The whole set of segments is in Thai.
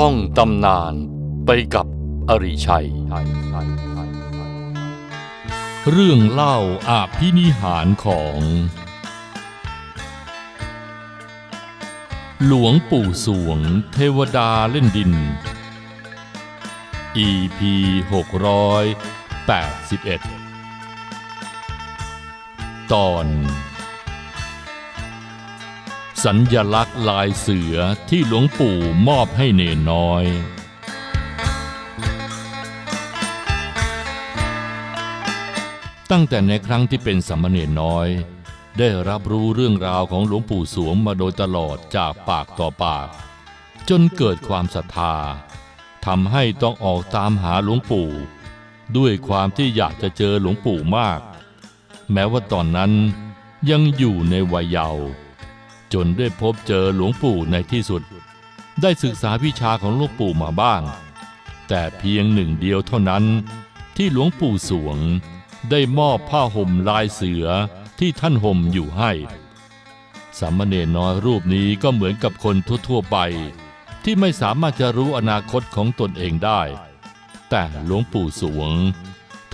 ท่องตำนานไปกับอริชัย เรื่องเล่าอาพินิหารของ หลวงปู่สวงเทวดาเล่นดิน EP 681 ตอน สัญญลักษณ์ลายเสือที่หลวงปู่มอบให้เนนน้อย ตั้งแต่ในครั้งที่เป็นสามเณรน้อย ได้รับรู้เรื่องราวของหลวงปู่สวงมาโดยตลอดจากปากต่อปาก จนเกิดความศรัทธาทำให้ต้องออกตามหาหลวงปู่ ด้วยความที่อยากจะเจอหลวงปู่มาก แม้ว่าตอนนั้นยังอยู่ในวัยเยาว์ จนได้พบเจอหลวงปู่ในที่สุด ได้ศึกษาวิชาของหลวงปู่มาบ้าง แต่เพียงหนึ่งเดียวเท่านั้นที่หลวงปู่สวง ได้มอบผ้าห่มลายเสือที่ท่านห่มอยู่ให้ สามเณรน้อยรูปนี้ก็เหมือนกับคนทั่วๆไป ที่ไม่สามารถจะรู้อนาคตของตนเองได้ แต่หลวงปู่สวง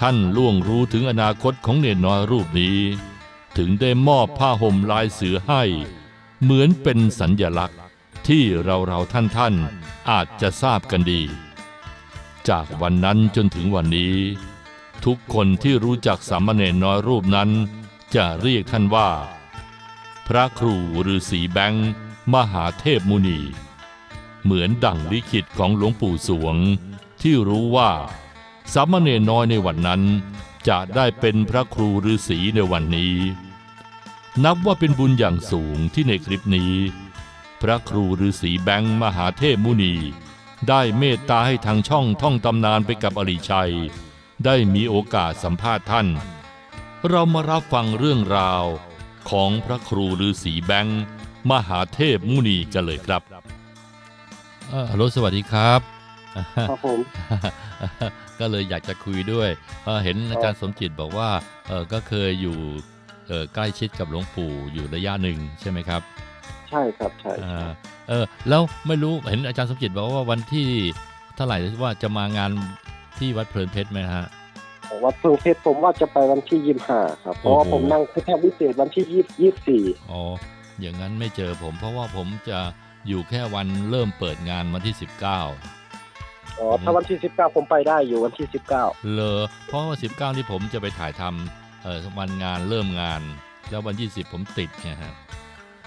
ท่านล่วงรู้ถึงอนาคตของเนรน้อยรูปนี้ ถึงได้มอบผ้าห่มลายเสือให้ เหมือนเป็นสัญญลักษณ์ที่เราเราท่านท่านๆอาจจะทราบกันดี จากวันนั้นจนถึงวันนี้ ทุกคนที่รู้จักสามเณรน้อยรูปนั้น จะเรียกท่านว่า พระครูฤาษีแบงค์มหาเทพมุนี เหมือนดั่งลิขิตของหลวงปู่สวง ที่รู้ว่าสามเณรน้อยในวันนั้น จะได้เป็นพระครูฤาษีในวันนี้ นับว่าเป็นบุญอย่างสูงที่ในคลิปนี้ พระครูฤาษีแบงค์มหาเทพมุนี ได้เมตตาให้ทางช่องท่องตำนานไปกับอริชัย ได้มีโอกาสสัมภาษณ์ท่าน เรามารับฟังเรื่องราวของพระครูฤาษีแบงค์มหาเทพมุนีกันเลยครับเอ่อฮัลโหลสวัสดีครับครับผมก็เลยอยากจะคุยด้วยเอ่อเห็นอาจารย์สมจิตบอกว่าเออก็เคยอยู่เออ ใกล้ชิดกับหลวงปู่อยู่ระยะหนึ่งใช่ไหมครับ ใช่ครับใช่อ่าเออแล้วไม่รู้เห็นอาจารย์สมจิตบอกว่าวันที่เท่าไหร่ว่าจะมางานที่วัดเพลินเพชรไหมฮะวัดเฟืองเพชรผมว่าจะไปวันที่ยี่ห้าครับเพราะว่าโอ้โหผมนั่งแค่พิเศษวันที่ยี่ยี่สี่อ๋ออย่างนั้นไม่เจอผม เพราะว่าผมจะอยู่แค่วันเริ่มเปิดงานวันที่19อ๋อถ้าวันที่สิบเก้าผมไปได้อยู่วันที่สิบเก้าเลอเพราะว่า19ที่ผมจะไปถ่ายทำ เอ่อวันงานเริ่มงาน แล้ววันที่10ผมติดไงฮะ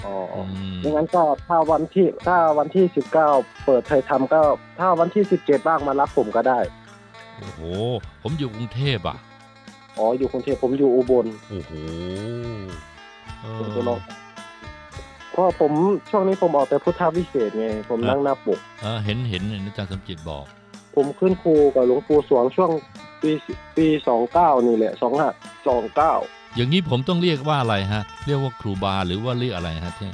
อ๋ออมดังนั้นก็ถ้าวันที่ถ้าวันที่สิบเก้าเปิดไทยทำก็ ถ้าวันที่สิบเจ็ดบ้างมารับผมก็ได้ โอ้โห ผมอยู่กรุงเทพอะ อ๋ออยู่กรุงเทพผมอยู่อุบล โอ้โหเอผมอจะลองเพราะผมช่วงนี้ผมออกแต่พุทธวิเศษไง ผมนั่งหน้าปกเออเห็นเห็นเห็นอาจารย์สมจิตบอก ผมขึ้นครูกับหลวงปู่สวงช่วงปีปีสองเก้านี่แหละสองห้า สองเก้าอย่างนี้ผมต้องเรียกว่าอะไรฮะ เรียกว่าครูบาหรือว่าเรียกอะไรฮะที่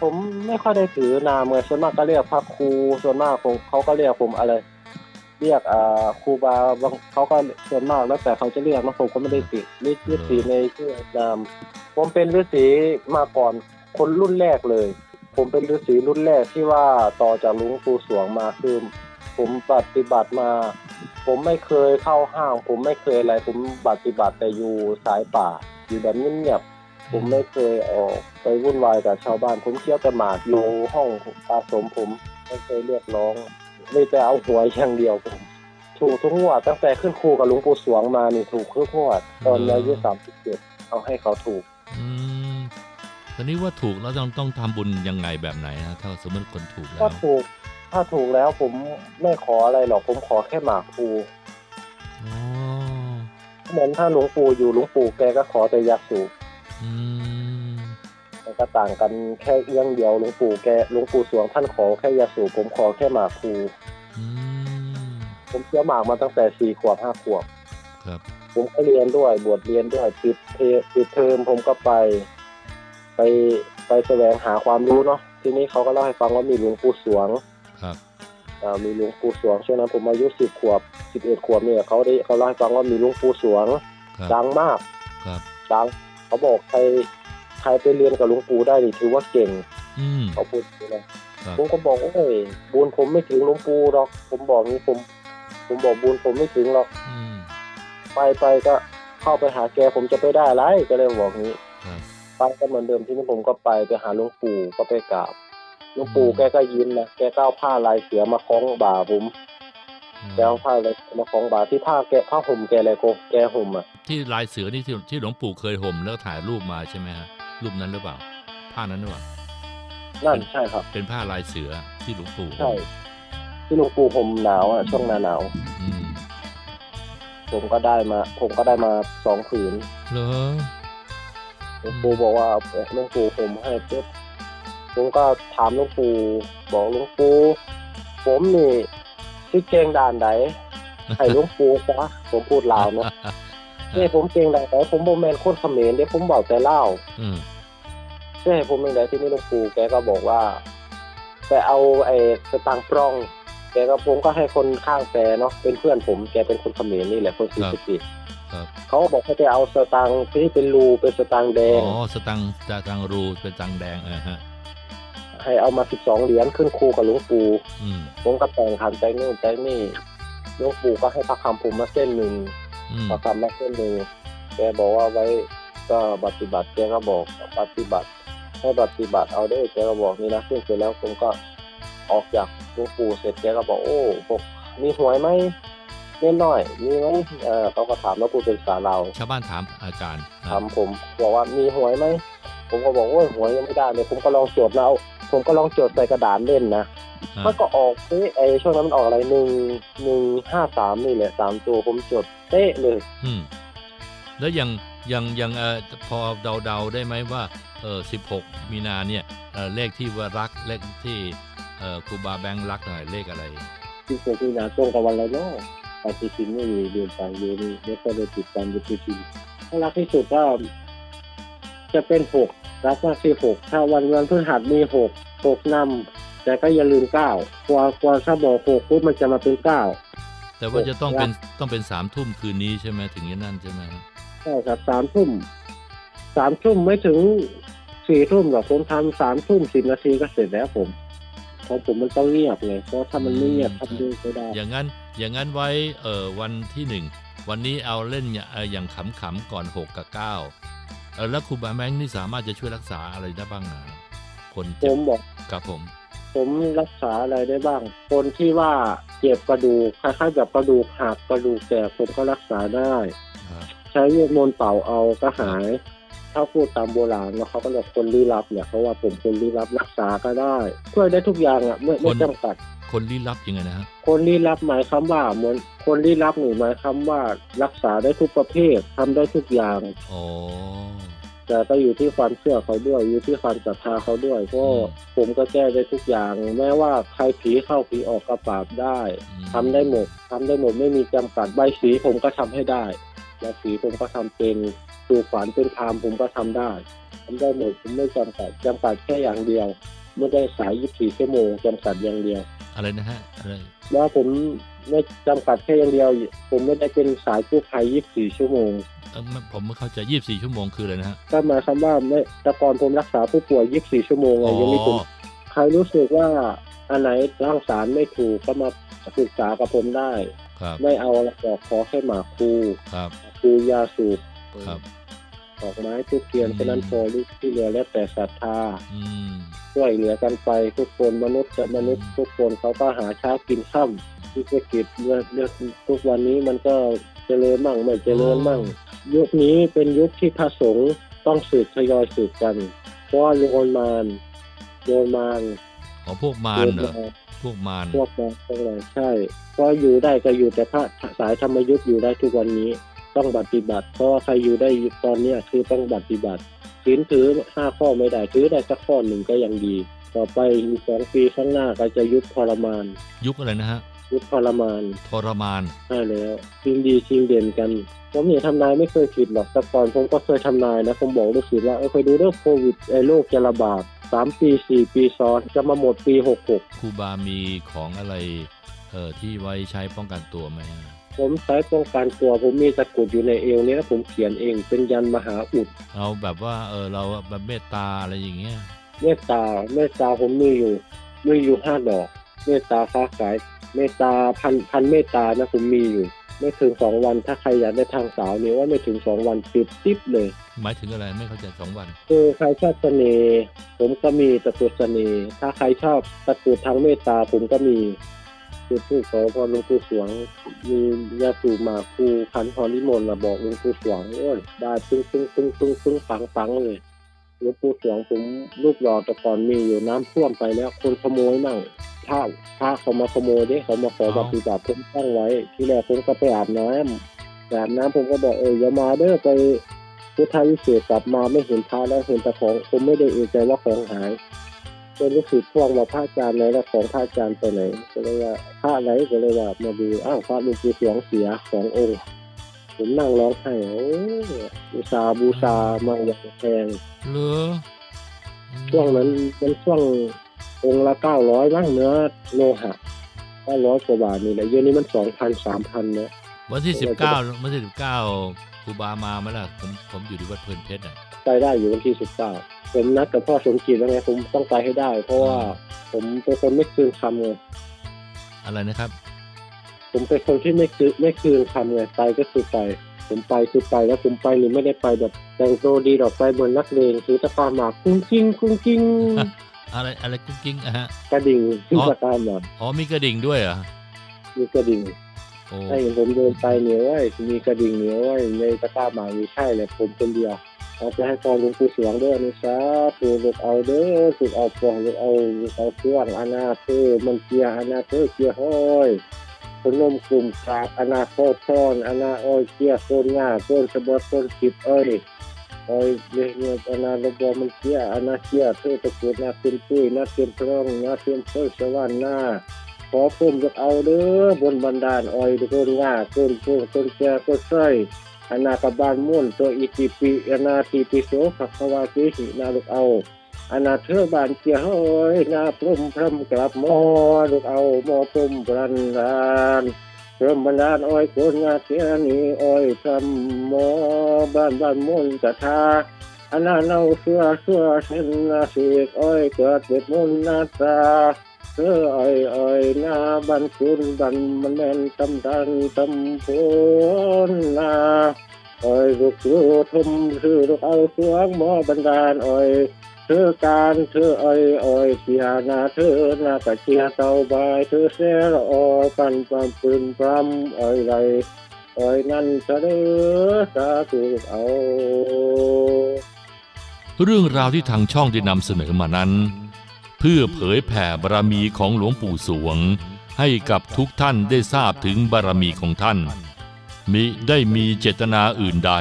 ผมไม่ค่อยได้ถือนามเลยส่วนมากก็เรียกพระครูส่วนมากผมเขาก็เรียกผมอะไร เรียกอ่าครูบาบางเขาก็ส่วนมากแล้วแต่เขาจะเรียกนะผมก็ไม่ได้ติดฤฤาษีในชื่อนามผมเป็นฤาษีมาก่อนคนรุ่นแรกเลย ผมเป็นฤาษีรุ่นแรกที่ว่าต่อจากหลวงปู่สวงมาคือผมปฏิบัติมา ผมไม่เคยเข้าห้าง ผมไม่เคยอะไร ผมปฏิบัติแต่อยู่สายป่า อยู่แบบเงียบๆผมไม่เคยออกไปวุ่นวายกับชาวบ้าน ผมเที่ยวแต่หมากอยู่ห้องอาสมผมไม่เคยเรียกร้องไม่แต่เอาหวยอย่างเดียวผมถูกทุกงวดตั้งแต่ขึ้นครูกับหลวงปู่สวงมานี่ถูกทุกงวดตอนอายุสามสิบเจ็ดเอาให้เขาถูก อืมตอนนี้ว่าถูกแล้วต้องต้องทำบุญยังไงแบบไหนฮะถ้าสมมติคนถูกแล้ถ้าวถูก ถ้าถูกแล้วผมไม่ขออะไรหรอกผมขอแค่หมากครูอ๋อเหมือนถ้าหลวงปู่อยู่หลวงปู่แกก็ขอแต่ยาสูบอืมมันก็ต่างกันแค่เรื่องเดียวหลวงปู่แกหลวงปู่สวงท่านขอแค่ยาสูบผมขอแค่หมากครูอืมผมเชื่อหมากมาตั้งแต่สี่ขวบห้าขวบครับผมก็เรียนด้วยบวชเรียนด้วยปิดเทปิดเทอมผมก็ไป ไปไปแสวงหาความรู้เนาะทีนี้เขาก็เล่าให้ฟังว่ามีหลวงปู่สวง ครับอ่ามีหลวงปู่สวงช่วงนั้นผมอายุสิบขวบสิบเอ็ดขวบเนี่ยเขาได้เขาเล่าให้ฟังว่ามีหลวงปู่สวงครับดังมากครับดังเขาบอกใครใครไปเรียนกับหลวงปู่ได้นี่ถือว่าเก่งอืมเขาพูดอย่างนี้นะครับครับผมก็บอกโอ้ยบุญผมไม่ถึงหลวงปู่หรอกผมบอกงี้ผม ผมบอกบุญผมไม่ถึงหรอกอืมไปไปก็เข้าไปหาแกผมจะไปได้อะไรก็เลยบอกงี้ครับไปก็เหมือนเดิมที่นี่ผมก็ไปไปหาหลวงปู่ก็ไปกราบห ลวงปู่แกก็ยิ้มนะแกก็เอาผ้าลายเสือมาคล้องบ่าผมแกเอาผ้าลายเสือมาคล้องบ่าที่ผ้าแกผ้าห่มแกอะไรโกแกห่มอะที่ลายเสือนี่ที่ที่หลวงปู่เคยห่มแล้วถ่ายรูปมาใช่ไหมฮะรูปนั้นหรือเปล่า ผ้านั้นหรือเปล่านั่นใช่ครับ เป็นผ้าลายเสือที่หลวงปู่ใช่ที่หลวงปู่ผมหนาวอะช่วงหน้าหนาวอืมผมก็ได้มา ผมก็ได้มาสองผืนเหรอหลวงปู่บอกว่าหลวงปู่ผมให้ปุ๊บ ผมก็ถามหลวงปู่บอกหลวงปู่ผมนี่ชื่อเกงด่านไหนให้หลวงปู่ซะผมพูดลาวเนาะนี่ผมเกงด่านไหนผมโมแมนโคตรเขมรเดี๋ยวผมบอกแต่เล่าวอืมใช่ผมเป็นไงที่นี่หลวงปู่แกก็บอกว่าไปเอาไอ้สตางค์ปรองแกก็ผมก็ให้คนข้างแกเนาะเป็นเพื่อนผมแกเป็นคนเขมรนี่แหละคนศรีสะเกษครับเขาก็บอกให้ไปเอาสตางค์ที่เป็นรูเป็นสตางค์แดงอ๋อสตังค์สตังค์รูเป็นตังค์แดงเออฮะ ให้เอามาสิบสองเหรียญขึ้นครูกับหลวงปู่อืมผมก็แต่งขันใจนู่นใจนี่หลวงปู่ก็ให้พระคำผมมาเส้นหนึ่งอืมพระคำมาเส้นหนึ่งแกบอกว่าไว้ก็ปฏิบัติแกก็บอกปฏิบัติให้ปฏิบัติเอาได้อแกก็บอกนี่นะซึ่งเสร็จแล้วผมก็ออกจากหลวงปู่เสร็จแกก็บอกโอ้พวกมีหวยไหมเล่นหน่อยมีไหมเออเขาก็ถามแล้วปู่เป็นภาษาเราวชาวบ้านถามอาจารย์ถามผมบอกว่ามีหวยไหมผมก็บอกโอ้ยหวยยังไม่ได้เลยผมก็ลองจดแล้ว ผมก็ลองจดใส่กระดาษเล่นนะอ่ามันก็ออกเอ๊ะไอช่วงนั้นมันออกอะไรหนึ่งหนึ่งห้าสามนี่แหละสามตัวผมจดเป๊ะเลย อืม แล้วยังยังยังเอ่อพอเดาเดาๆได้ไหมว่าเออสิบหกมีนาเนี่ยเออเลขที่ว่ารักเลขที่เออครูบาแบงค์รักหน่อยเลขอะไรที่เกิดที่นาตรงกับวันอะไรเนาะปฏิทินไม่มีเดือนต่างเดือนนี้ไม่ก็ได้ติดตามปฏิทินถ้ารักที่สุดก็จะเป็นหก รักมากที่หกถ้าวันวันพฤหัสมีหกหกนำแต่ก็อย่าลืมเก้ากว่ากว่าถ้าบอกหกปุ๊บมันจะมาเป็นเก้าแต่ว่าจะต้องครับเป็นต้องเป็นสามทุ่มคืนนี้ใช่ไหมถึงจะนั่นใช่ไหมครับใช่ครับสามทุ่มสามทุ่มไม่ถึงสี่ทุ่มหรอกผมทำสามทุ่มสิบนาทีก็เสร็จแล้วผมของผมมันต้องเงียบไงเพราะถ้ามันไม่เงียบทำด้วยไม่ได้ อย่างนั้นอย่างนั้นไว้เออวันที่หนึ่งวันนี้เอาเล่นอย่างเอ่ออย่างขำๆก่อนหกกับเก้า เออแล้วครูบาแบงค์นี่สามารถจะช่วยรักษาอะไรได้บ้างอะคนผเจ็บมบอก ครับผม ผมรักษาอะไรได้บ้าง คนที่ว่าเจ็บกระดูกคล้ายๆกับกระดูกหักกระดูกแตกผมก็รักษาได้ ครับใช้เวทมนต์เป่าเอาก็หาย ถ้าพูดตามโบราณแล้วเขาก็เรียกคนลี้ลับเนี่ยเพราะว่าผมคนลี้ลับรักษาก็ได้ ช่วยได้ทุกอย่างอะไม่ไม่จำกัด คนลี้ลับยังไงนะฮะคนลี้ลับหมายคำว่าเหมือนคนลี้ลับหนูหมายคำว่ารักษาได้ทุกประเภททำได้ทุกอย่างอ๋อแต่ก็อยู่ที่ความเชื่อเขาด้วย อยู่ที่ความศรัทธาเขาด้วยเพราะอืมผมก็แก้ได้ทุกอย่าง แม้ว่าใครผีเข้าผีออกกระปราบได้อืมทำได้หมดทำได้หมดไม่มีจำกัดใบสีผมก็ทำให้ได้ใบสีผมก็ทำเป็นสูขวานเป็นพรามผมก็ทำได้ทำได้หมดผมไม่จำกัดจำกัดแค่อย่างเดียว ไม่ได้สาย 24 ชั่วโมงจำกัดอย่างเดียว อะไรนะฮะอะไรว่าผมไม่จำกัดแค่อย่างเดียว ผมไม่ได้เป็นสายกู้ภัย 24 ชั่วโมงเอ่อไม่ผมไม่เข้าใจยี่สิบสี่ชั่วโมงคืออะไรนะฮะก็หมายความว่าไม่แต่ก่อนผมรักษาผู้ป่วย 24 ชั่วโมงไงอ๋อยังไม่ถึงใครรู้สึกว่าอันไหนร่างสารไม่ถูกก็มาปรึกษากับผมได้ครับไม่เอาอะไรหรอกขอแค่หมากคูครับคูยาสูบครับดอกไม้ทุกเทียนอืมแค่นั้นพอลูกที่เหลือแล้วแต่ศรัทธาอืม ช่วยเหลือกันไป ทุกคนมนุษย์กับมนุษย์อืมทุกคนเขาก็หาเช้ากินค่ำธุรกิจเรื่องเรื่องทุกวันนี้มันก็เจริญมั่งไม่เจริญมั่ง ยุคนี้เป็นยุคที่พระสงฆ์ต้องสืบทยอยสืบกัน เพราะว่าโยนมารโยนมารอ๋อพวกมารโยนเหรอมารพวกมารพวกมารทั้งหลายใช่เพราะอยู่ได้ก็อยู่แต่พระสายธรรมยุทธ์อยู่ได้ทุกวันนี้ต้องปฏิบัติ เพราะว่าใครอยู่ได้ตอนเนี้ยคือต้องปฏิบัติ ศีลถือห้าข้อไม่ได้ถือได้สักข้อหนึ่งก็ยังดี ต่อไปอีกสองปีข้างหน้าก็จะยุคทรมาน ยุคอะไรนะฮะยุคทรมานทรมานใช่แล้วชิงดีชิงเด่นกัน ผมเนี่ยทำนายไม่เคยผิดหรอกแต่ก่อนผมก็เคยทำนายนะ ผมบอกลูกศิษย์ว่าเออเคยดูเรื่องโควิดไอ้โรคจะระบาดสามปีสี่ปีซ้อนจะมาหมดปีหกหกครูบามีของอะไรเอ่อที่ไว้ใช้ป้องกันตัวไหมฮะ ผมใช้ป้องกันตัวผมมีตะกรุดอยู่ในเอวเนี่ยแล้วผมเขียนเองเป็นยันมหาอุดเอาแบบว่าเออเราแบบเมตตาอะไรอย่างเงี้ยเมตตาเมตตาผมมีอยู่มีอยู่ห้าดอก เมตตาค้าขาย เมตตาพันพันเมตตานะผมมีอยู่ ไม่ถึงสองวันถ้าใครอยากได้ทางสาวเนี่ยว่าไม่ถึงสองวันติดติ๊บเลย หมายถึงอะไรไม่เข้าใจสองวันคือใครชอบเสน่ห์ผมก็มีตะกรุดเสน่ห์ถ้าใครชอบตะกรุดทางเมตตาผมก็มี คือผู้ขอพรหลวงปู่สวง มียาสูบหมากครูพันพรนิมนต์มาบอกหลวงปู่สวงโอ้ยได้ปึ้งปึ้งปึ้งปึ้งปึ้งปังปังเลยหลวงปู่สวงผมรูปหล่อแต่ก่อนมีอยู่น้ำท่วมไปแล้ว คนขโมยมั่งถ้าถ้าเขามาขโมยเด้เขามาขอปฏิบัติผมตั้งไว้ ที่แรกผมก็ไปอาบน้ำอาบน้ำผมก็บอกเอออย่ามาเด้อไปพุทธวิเศษกลับมาไม่เห็นพระแล้วเห็นแต่ของผมไม่ได้เอใจว่าของหาย จนรู้สึกพ่วงว่าพระอาจารย์ไหนแล้วของพระอาจารย์ไปไหนก็เลยว่าพระไหนก็เลยว่ามาดูอ้าวพระหลวงปู่สวงเสียสององค์ผมนั่งร้องไห้โอ้บูชาบูชามาอย่างแพงเหรอช่วงนั้นเป็นช่วงองค์ละเก้าร้อยมั้งเนื้อโลหะเก้าร้อยกว่าบาทนี่แหละเดี๋ยวนี้มันสองพันสามพันเนอะวันที่สิบเก้าวันที่สิบเก้าครูบามาไหมล่ะผมผมอยู่ที่วัดเพลินเพชรอะไปได้อยู่วันที่สิบเก้า ผมนัดกับพ่อสมจิตแล้วไงผมต้องไปให้ได้ เพราะว่าผมเป็นคนไม่คืนคำไงอะไรนะครับ ผมเป็นคนที่ไม่คืนไม่คืนคำไงไปก็คือไป ผมไปคือไปแล้วผมไปนี่ไม่ได้ไปแบบแต่งตัวดีดอกไปเหมือนนักเลงถือตะกร้าหมากกุ้งกิ้งกุ้งกิ้งอะไรอะไรกุ๊กกิ้งอะฮะกระดิ่งถืออ๋อตะกร้าหมากอ๋อมีกระดิ่งด้วยเหรอมีกระดิ่งโอ้ถ้าเห็นผมเดินไปเนี่ยว่ามีกระดิ่งเนี่ยว่าในตะกร้าหมากมีใช่เลยผมคนเดียว เราจะให้พรหลวงปู่สวงด้วยนะสาธุลูกเอาเด้อลูกเอาฟองลูกเอาลูกเอาเครื่องอนาเธอมันเกียอนาเธอเกียห้อยพนมกลุ่มกราบอนาโคตรทอนอนาอ้อยเกียโคนหน้าโคนสะบัดโคนจิบเอ้ยอ้ยเรื่องเงินอนาลบมันเกียอนาเกียเธอตะกุดนาเป็นปุ้ยนาเตรียมพร้องนาเตรียมเพื่อสวรรค์หน้าขอพุ่มลูกเอาเด้อบนบันดาลอ้อยทุกคนง่าคนพวกคนแก่ก็ใส่ อนาคบาลมุ่นตัวอิติปิอนาติปิโสขับวาติหินาลูกเอาอนาเธอบานเกียเฮ้ยนาพรมพรมกลับมอลูกเอามอพรมบรันดานพรมบันดาอ้อยโคนงาเสียนีอ้อยทำมอบ้านบ้านมุ่นกะทาอนาเนาเสื้อเสื้อเส้นนาสกอ้อยเกิดเบ็ดมุ่นนาตา เธออ้อยอ้ยนาบันคุณบันมันแม่นตำดันตำพนนาอ้อยลูกลูกทมคือลูกเอาสวงหมอบันดาลอ้ยเธอการเธออ้อยอ้ยเสียนาเธอหน้ากะเชียเตาบายเธอเสียละออกันความปืนพรำอ้อยไรอ้อยนั่นเสนอสาธุลูกเอา เรื่องราวที่ทางช่องได้นำเสนอมานั้น เพื่อเผยแผ่บารมีของหลวงปู่สวง ให้กับทุกท่านได้ทราบถึงบารมีของท่าน มิได้มีเจตนาอื่นใด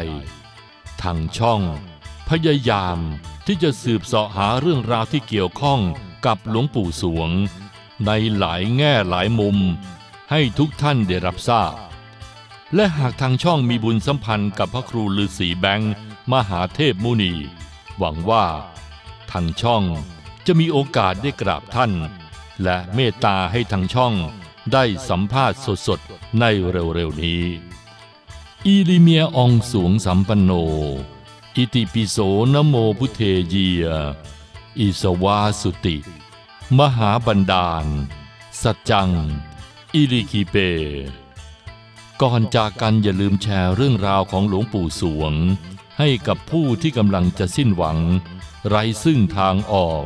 ทางช่อง พยายามที่จะสืบเสาะหาเรื่องราวที่เกี่ยวข้องกับหลวงปู่สวง ในหลายแง่หลายมุม ให้ทุกท่านได้รับทราบ และหากทางช่องมีบุญสัมพันธ์กับพระครูฤาษีแบงค์มหาเทพมุนี หวังว่าทางช่อง จะมีโอกาสได้กราบท่าน และเมตตาให้ทางช่องได้สัมภาษณ์สดๆ ในเร็วๆนี้ อีลิเมียอองสวงสัมปันโน อิติปิโสนโมพุเทเยีย อิสวาสุติ มหาบันดาล สัจจัง อิริคิเป ก่อนจากกันอย่าลืมแชร์เรื่องราวของหลวงปู่สวง ให้กับผู้ที่กำลังจะสิ้นหวัง ไร้ซึ่งทางออก